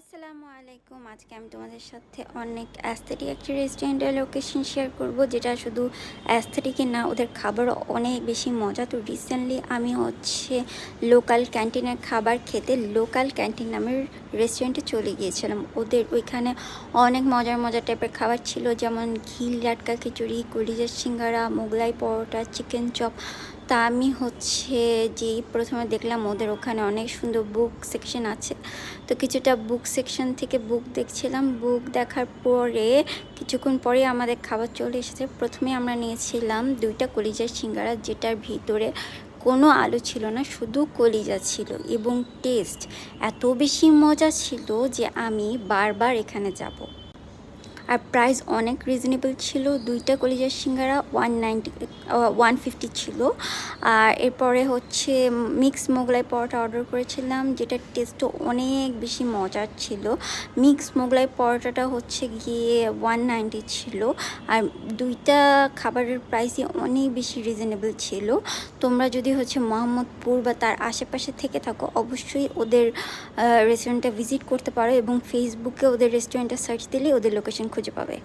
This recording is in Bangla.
আসসালামু আলাইকুম। আজকে আমি তোমাদের সাথে অনেক অ্যাস্থেটিক একটি রেস্টুরেন্টের লোকেশন শেয়ার করব, যেটা শুধু অ্যাস্থেটিকই না, ওদের খাবারও অনেক বেশি মজা। তো রিসেন্টলি আমি হচ্ছে লোকাল ক্যান্টিনের খাবার খেতে লোকাল ক্যান্টিন নামের রেস্টুরেন্টে চলে গিয়েছিলাম। ওদের ওইখানে অনেক মজার মজার টাইপের খাবার ছিল, যেমন ঘি লাটকা খিচুড়ি, কলিজার সিঙ্গারা, মোগলাই পরোটা চিকেন চপ তা আমি হচ্ছে যেই প্রথমে দেখলাম ওদের ওখানে অনেক সুন্দর বুক সেকশন আছে। তো কিছুটা বুক সেকশন থেকে বুক দেখছিলাম। বুক দেখার পরে কিছুক্ষণ পরে আমাদের খাবার চলে এসেছে। প্রথমে আমরা নিয়েছিলাম দুইটা কলিজার সিঙ্গারা, যেটার ভিতরে কোনো আলু ছিল না, শুধু কলিজা ছিল এবং টেস্ট এত বেশি মজা ছিল যে আমি বারবার এখানে যাব। আর প্রাইস অনেক রিজনেবল ছিল। দুইটা কলিজার singara one ninety one fifty ছিল। আর এরপরে হচ্ছে মিক্স মোগলাই পরোটা অর্ডার করেছিলাম যেটার টেস্টও অনেক বেশি মজার ছিল। মিক্স মোগলাই পরোটাটা হচ্ছে গিয়ে ওয়ান নাইনটি ছিল। আর দুইটা খাবারের প্রাইসই অনেক বেশি রিজনেবল ছিল। তোমরা যদি হচ্ছে মোহাম্মদপুর বা তার আশেপাশে থেকে থাকো, অবশ্যই ওদের রেস্টুরেন্টটা ভিজিট করতে পারো এবং ফেসবুকে ওদের রেস্টুরেন্টটা সার্চ দিলে ওদের লোকেশন খুঁজে পাবে।